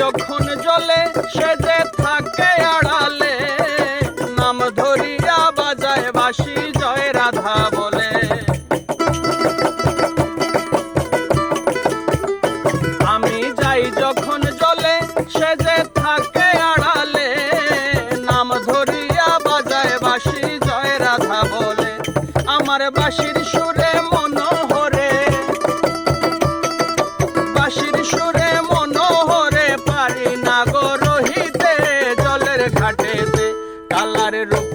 যখন জলে সে যে থাকে আড়ালে, নাম ধরিয়া বাজায় বাসি জয় রাধা বলে। আমি যাই যখন জলে সে যে থাকে আড়ালে, নাম ধরিয়া বাজায় বাসি জয় রাধা বলে। আমার বাসির সুরে কালার রূপ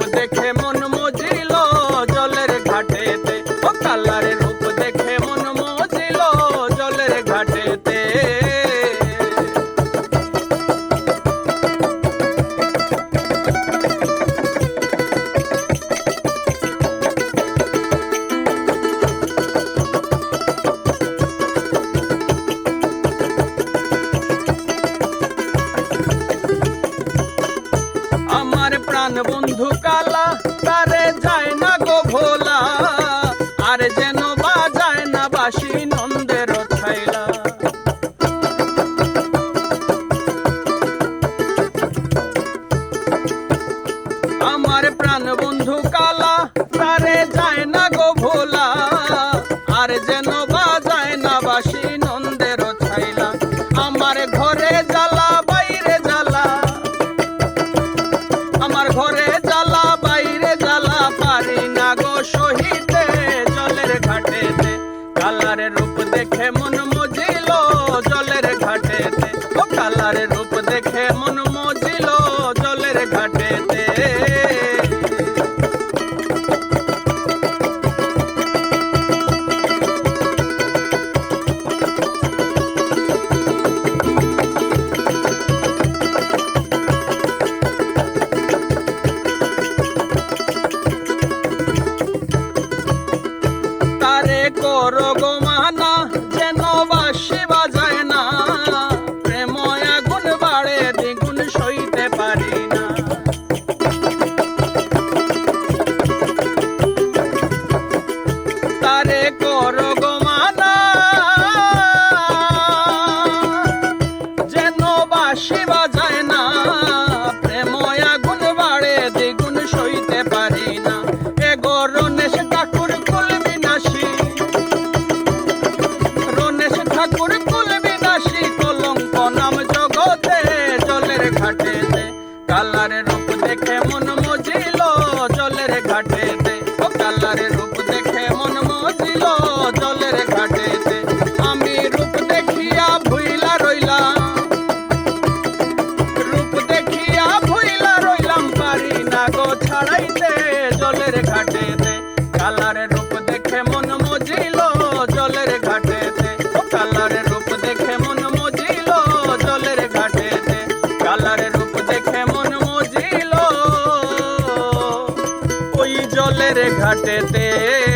了。সহিতে, জলের ঘাটেতে। কালার রূপ দেখে মন মজিল, জলের ঘাটেতে। ও কালার রূপ দেখে মন করো গো যেন বাসি বাজায় না। প্রেম আগুন বাড়ে, দ্বিগুণ সইতে পারি না। তারে করো ঘাটেতে। ও কালার রূপ দেখে মন মজিল জলের ঘাটেতে। আমি রূপ দেখিয়া ভুইলা রইলাম। রূপ দেখিয়া ভুইলা রইলাম পারি না গো ছাড়াইতে জলের ঘাটেতে। কালার রূপ দেখে মন মজিল জলের ঘাটেতে। ও কালার রূপ দেখে মন মজিল জলের ঘাটেতে। কালার घटते